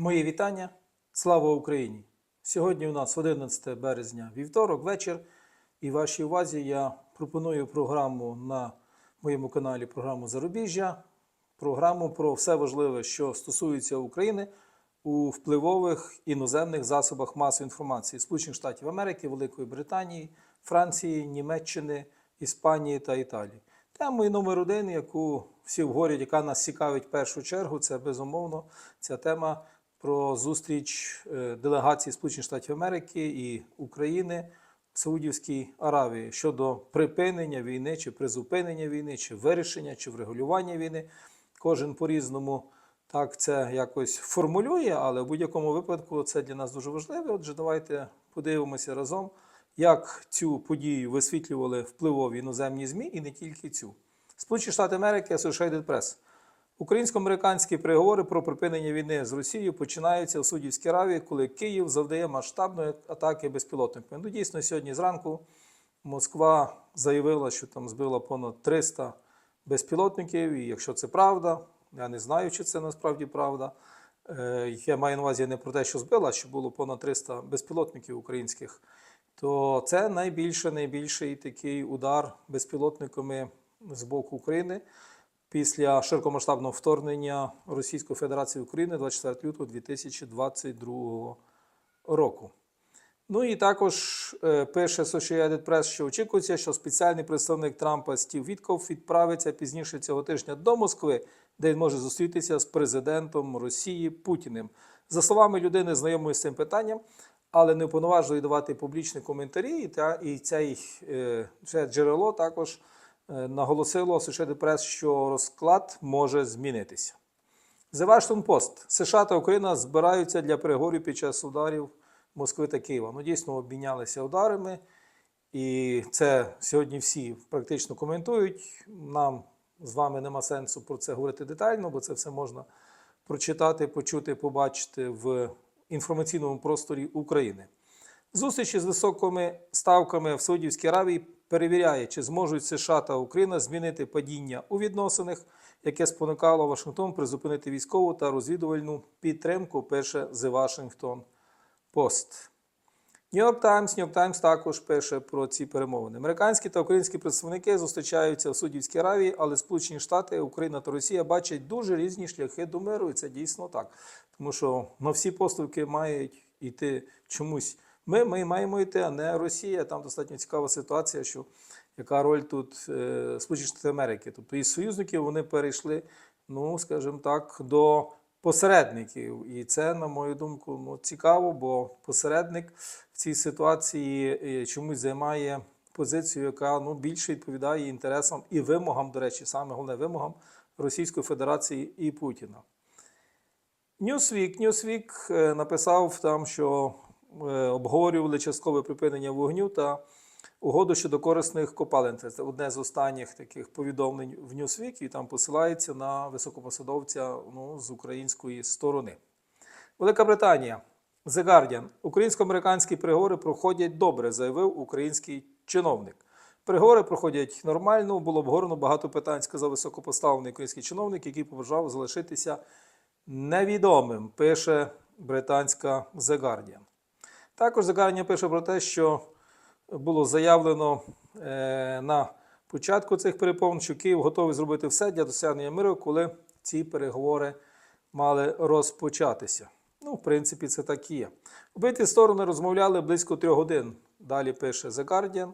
Мої вітання. Слава Україні! Сьогодні у нас 11 березня, вівторок, вечір. І вашій увазі я пропоную програму на моєму каналі програму Зарубіжжя, програму про все важливе, що стосується України у впливових іноземних засобах масової інформації Сполучених Штатів Америки, Великої Британії, Франції, Німеччини, Іспанії та Італії. Темою номер один, яку всі обговорюють, яка нас цікавить в першу чергу, це безумовно ця тема про зустріч е, делегації Сполучених Штатів Америки і України в Саудівській Аравії щодо припинення війни, чи призупинення війни, чи вирішення, чи врегулювання війни. Кожен по-різному так це якось формулює, але в будь-якому випадку це для нас дуже важливо. Отже, давайте подивимося разом, як цю подію висвітлювали впливові іноземні ЗМІ і не тільки цю. Сполучені Штати Америки, Associated Press. Українсько-американські переговори про припинення війни з Росією починаються у Судівській Аравії, коли Київ завдає масштабної атаки безпілотниками. Ну, дійсно, сьогодні зранку Москва заявила, що там збила понад 300 безпілотників. І якщо це правда, я не знаю, чи це насправді правда. Е, Я маю на увазі не про те, що збила, що було понад 300 безпілотників українських, то це найбільше, найбільший такий удар безпілотниками з боку України після широкомасштабного вторгнення Російської Федерації в Україну 24 лютого 2022 року. Ну і також е, пише Associated Press, що очікується, що спеціальний представник Трампа Стів Вітков відправиться пізніше цього тижня до Москви, де він може зустрітися з президентом Росії Путіним. За словами людини, знайомої з цим питанням, але не уповноважує давати публічні коментарі, і, та, і цей, це джерело також наголосило Associated Press, що розклад може змінитися. The Washington Post. США та Україна збираються для переговорів під час ударів Москви та Києва. Ну, дійсно, обмінялися ударами, і це сьогодні всі практично коментують. Нам з вами нема сенсу про це говорити детально, бо це все можна прочитати, почути, побачити в інформаційному просторі України. Зустрічі з високими ставками в Саудівській Аравії перевіряє, чи зможуть США та Україна змінити падіння у відносинах, яке спонукало Вашингтон призупинити військову та розвідувальну підтримку. Пише The Washington Post. Нью-Йорк Таймс, Нью-Йорк Таймс також пише про ці перемовини. Американські та українські представники зустрічаються в Судівській Аравії, але Сполучені Штати, Україна та Росія бачать дуже різні шляхи до миру, і це дійсно так. Тому що на всі поступки мають йти чомусь. Ми, ми маємо йти, а не Росія. Там достатньо цікава ситуація, що яка роль тут е, Сполучені Штати Америки. Тобто із союзників вони перейшли, ну скажімо так, до посередників. І це, на мою думку, ну, цікаво, бо посередник в цій ситуації е, чомусь займає позицію, яка ну, більше відповідає інтересам і вимогам, до речі, саме головне вимогам Російської Федерації і Путіна. Newsweek, Newsweek е, написав там, що обговорювали часткове припинення вогню та угоду щодо корисних копалин. Це одне з останніх таких повідомлень в Newsweek, і там посилається на високопосадовця ну, з української сторони. Велика Британія. The Guardian. Українсько-американські переговори проходять добре, заявив український чиновник. Переговори проходять нормально, було обговорено багато питань, сказав високопоставлений український чиновник, який побажав залишитися невідомим, пише британська The Guardian. Також The пише про те, що було заявлено е, на початку цих переповнень, що Київ готовий зробити все для досягнення миру, коли ці переговори мали розпочатися. Ну, в принципі, це так і є. Обидві сторони розмовляли близько трьох годин. Далі пише The Guardian.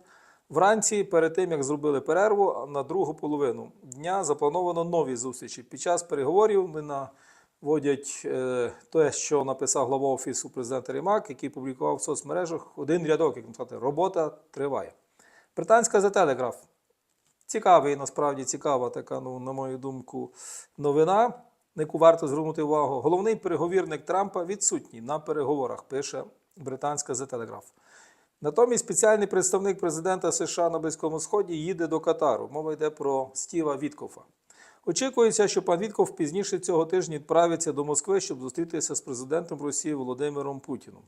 Вранці, перед тим як зробили перерву, на другу половину дня заплановано нові зустрічі. Під час переговорів вони наводять е, те, що написав глава офісу президента Римак, який публікував в соцмережах один рядок, як сказати, робота триває. Британська The Telegraph. Цікавий, насправді цікава така, ну, на мою думку, новина, на яку варто звернути увагу. Головний переговірник Трампа відсутній на переговорах, пише британська The Telegraph. Натомість спеціальний представник президента США на Близькому Сході їде до Катару. Мова йде про Стіва Віткофа. Очікується, що пан Вітков пізніше цього тижня відправиться до Москви, щоб зустрітися з президентом Росії Володимиром Путіном.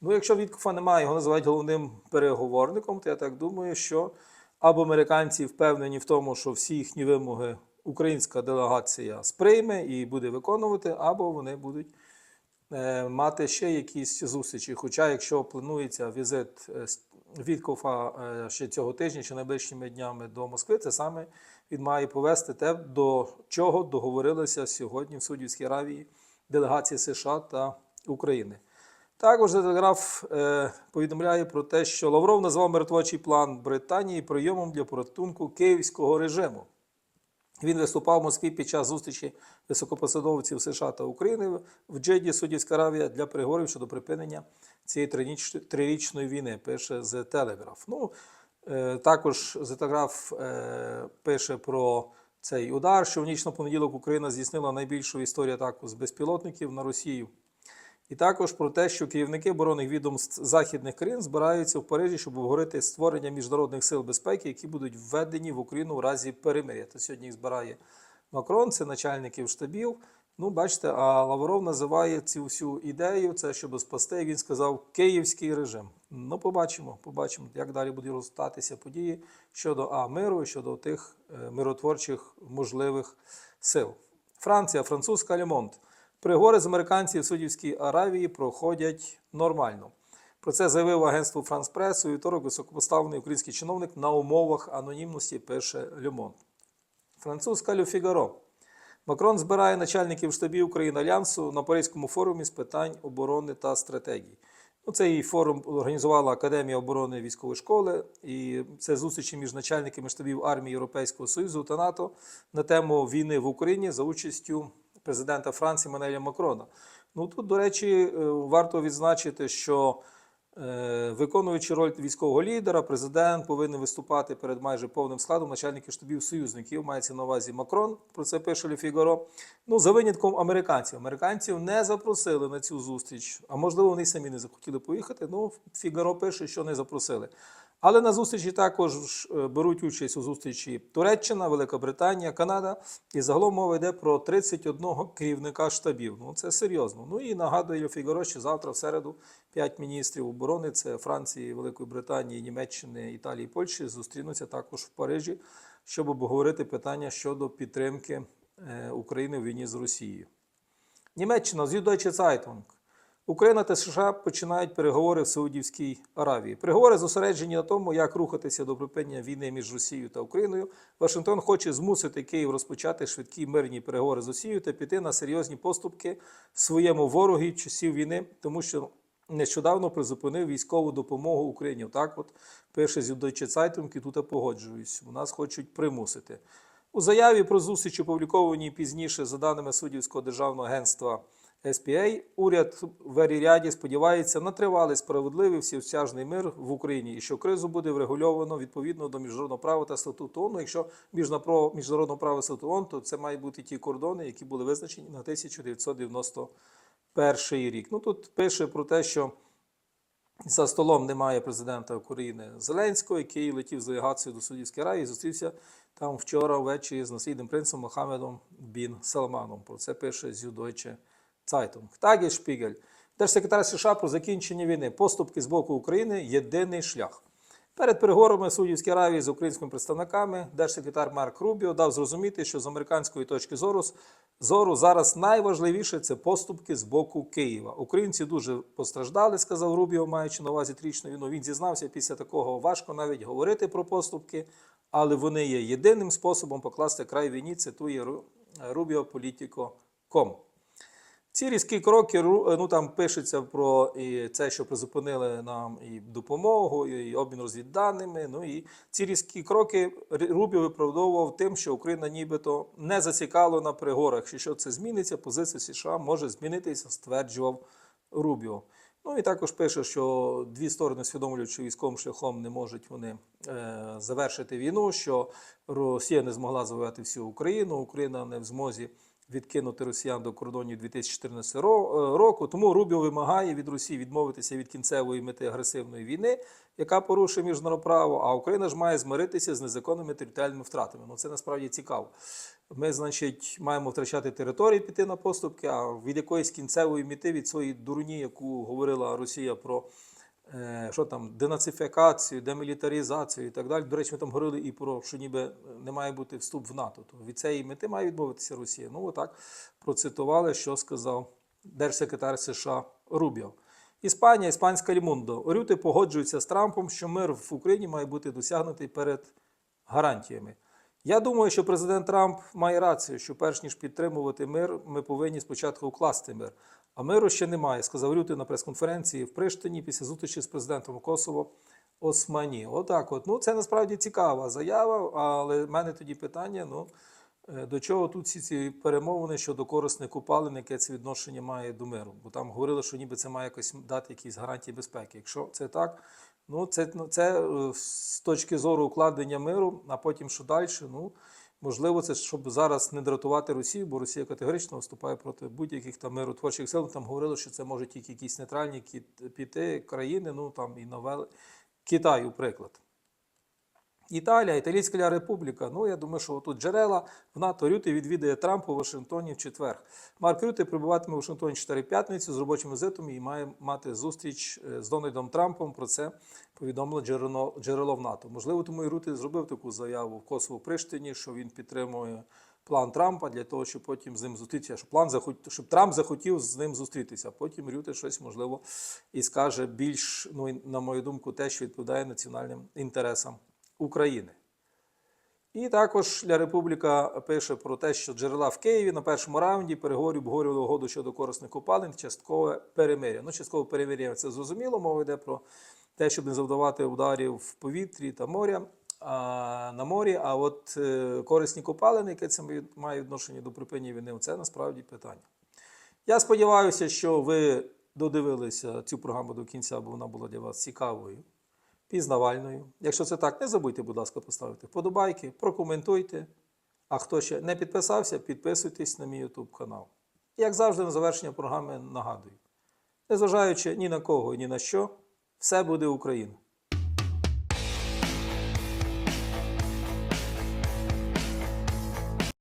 Ну, якщо Віткофа немає, його називають головним переговорником, то я так думаю, що або американці впевнені в тому, що всі їхні вимоги українська делегація сприйме і буде виконувати, або вони будуть е, мати ще якісь зустрічі. Хоча, якщо планується візит е, Віткофа е, ще цього тижня чи найближчими днями до Москви, це саме він має повести те, до чого договорилися сьогодні в Саудівській Аравії делегації США та України. Також телеграф е, повідомляє про те, що Лавров назвав миротворчий план Британії прийомом для порятунку київського режиму. Він виступав в Москві під час зустрічі високопосадовців США та України в Джеді, Судівська Аравія для переговорів щодо припинення цієї трирічної війни. Пише The Telegraph. Ну, також The Telegraph е, пише про цей удар, що в ніч на понеділок Україна здійснила найбільшу в історії атаку з безпілотників на Росію. І також про те, що керівники оборонних відомств західних країн збираються в Парижі, щоб обговорити створення міжнародних сил безпеки, які будуть введені в Україну у разі перемир'я. То сьогодні їх збирає Макрон, це начальників штабів. Ну, бачите, а Лавров називає цю всю ідею, це щоб спасти, як він сказав, київський режим. Ну, побачимо, побачимо, як далі будуть розстатися події щодо А миру і щодо тих е, миротворчих можливих сил. Франція, французька Лемонт. Переговори з американців в Судівській Аравії проходять нормально. Про це заявив агентство Франс Прес у вівторок високопоставлений український чиновник на умовах анонімності пише Лемонт. Французька Лю Фігаро. Макрон збирає начальників штабів країн Альянсу на Паризькому форумі з питань оборони та стратегії. Ну, цей форум організувала Академія оборони військової школи, і це зустрічі між начальниками штабів армії Європейського Союзу та НАТО на тему війни в Україні за участю президента Франції Манеля Макрона. Ну тут, до речі, е, варто відзначити, що Виконуючи роль військового лідера, президент повинен виступати перед майже повним складом начальників штабів союзників. Мається на увазі Макрон. Про це пише Фігаро. Ну, за винятком американців. Американців не запросили на цю зустріч, а можливо, вони самі не захотіли поїхати. Ну, Фігаро пише, що не запросили. Але на зустрічі також е, беруть участь у зустрічі Туреччина, Велика Британія, Канада. І загалом мова йде про 31 керівника штабів. Ну це серйозно. Ну і нагадує Фігаро, що завтра, в середу, п'ять міністрів оборони це Франції, Великої Британії, Німеччини, Італії, Польщі зустрінуться також в Парижі, щоб обговорити питання щодо підтримки е, України в війні з Росією. Німеччина Süddeutsche Zeitung. Україна та США починають переговори в Саудівській Аравії. Переговори зосереджені на тому, як рухатися до припинення війни між Росією та Україною. Вашингтон хоче змусити Київ розпочати швидкі мирні переговори з Росією та піти на серйозні поступки своєму ворогі часів війни, тому що нещодавно призупинив військову допомогу Україні. Так, от пише з Süddeutsche Zeitung, і тут погоджуюсь. У нас хочуть примусити. У заяві про зустріч, опублікованій пізніше за даними Суддівського державного агентства SPA, уряд в Еріряді сподівається на тривалий справедливий всеосяжний мир в Україні і що кризу буде врегульовано відповідно до міжнародного права та статуту ООН. Якщо міжнародного права статуту ООН, то це мають бути ті кордони, які були визначені на 1991 рік. Ну тут пише про те, що за столом немає президента України Зеленського, який летів з делегацією до Судівської Аравії, і зустрівся там вчора ввечері з наслідним принцем Мохамедом Бін Салманом. Про це пише Süddeutsche Zeitung. Шпігель. Держсекретар США про закінчення війни. Поступки з боку України єдиний шлях. Перед переговорами Судівській Аравії з українськими представниками держсекретар Марк Рубіо дав зрозуміти, що з американської точки зору, зору зараз найважливіше це поступки з боку Києва. Українці дуже постраждали, сказав Рубіо, маючи на увазі трічну війну. Він зізнався, після такого важко навіть говорити про поступки, але вони є єдиним способом покласти край війні, цитує Ру- Рубіо Політіко.ком. Ці різкі кроки, ру- ну там пишеться про і це, що призупинили нам і допомогу, і обмін розвідданими. Ну і ці різкі кроки Р- Рубіо виправдовував тим, що Україна нібито не зацікавлена на переговорах. Якщо це зміниться, позиція США може змінитися, стверджував Рубіо. Ну і також пише, що дві сторони усвідомлюють, що військовим шляхом не можуть вони е, завершити війну, що Росія не змогла завоювати всю Україну, Україна не в змозі відкинути росіян до кордонів 2014 ро- е, року. Тому Рубіо вимагає від Росії відмовитися від кінцевої мети агресивної війни, яка порушує міжнародне право. А Україна ж має змиритися з незаконними територіальними втратами. Ну це насправді цікаво. Ми, значить, маємо втрачати території, піти на поступки, а від якоїсь кінцевої мети від своєї дурні, яку говорила Росія про що там, денацифікацію, демілітаризацію і так далі. До речі, ми там говорили і про що ніби не має бути вступ в НАТО. То від цієї мети має відмовитися Росія. Ну, отак процитували, що сказав держсекретар США Рубіо. Іспанія, іспанська Рімундо. Рюти погоджуються з Трампом, що мир в Україні має бути досягнутий перед гарантіями. Я думаю, що президент Трамп має рацію, що перш ніж підтримувати мир, ми повинні спочатку укласти мир. А миру ще немає, сказав Рюти на прес-конференції в Приштині після зустрічі з президентом Косово Османі. Отак, от ну це насправді цікава заява, але в мене тоді питання: ну е, до чого тут всі ці перемовини щодо корисних купалин, яке це відношення має до миру? Бо там говорили, що ніби це має якось дати якісь гарантії безпеки. Якщо це так, ну це, ну, це е, з точки зору укладення миру, а потім що далі? Ну можливо, це щоб зараз не дратувати Росію, бо Росія категорично виступає проти будь-яких там миротворчих сил. Там говорили, що це можуть тільки якісь нейтральні кіт- піти країни, ну там і новели Китаю, приклад. Італія, Італійська Республіка. Ну, я думаю, що тут джерела в НАТО Рюти відвідає Трамп у Вашингтоні в четвер. Марк Рюти прибуватиме у Вашингтоні 4 п'ятницю з робочим візитом і має мати зустріч е, з Дональдом Трампом. Про це повідомило джерело, джерело в НАТО. Можливо, тому і Рюти зробив таку заяву в Косово Приштині, що він підтримує план Трампа для того, щоб потім з ним зустрітися. Щоб план захот... щоб Трамп захотів з ним зустрітися. Потім Рюти щось можливо і скаже більш, ну на мою думку, те, що відповідає національним інтересам України. І також Ля Републіка пише про те, що джерела в Києві на першому раунді переговорів обговорювали угоду щодо корисних копалин, часткове перемир'я. Ну, часткове перемир'я це зрозуміло, мова йде про те, щоб не завдавати ударів в повітрі та моря, а, на морі. А от е, корисні копалини, яке це має відношення до припинення війни, це насправді питання. Я сподіваюся, що ви додивилися цю програму до кінця, бо вона була для вас цікавою, пізнавальною. Якщо це так, не забудьте, будь ласка, поставити вподобайки, прокоментуйте. А хто ще не підписався, підписуйтесь на мій YouTube канал. Як завжди, на завершення програми нагадую: незважаючи ні на кого ні на що, все буде Україна.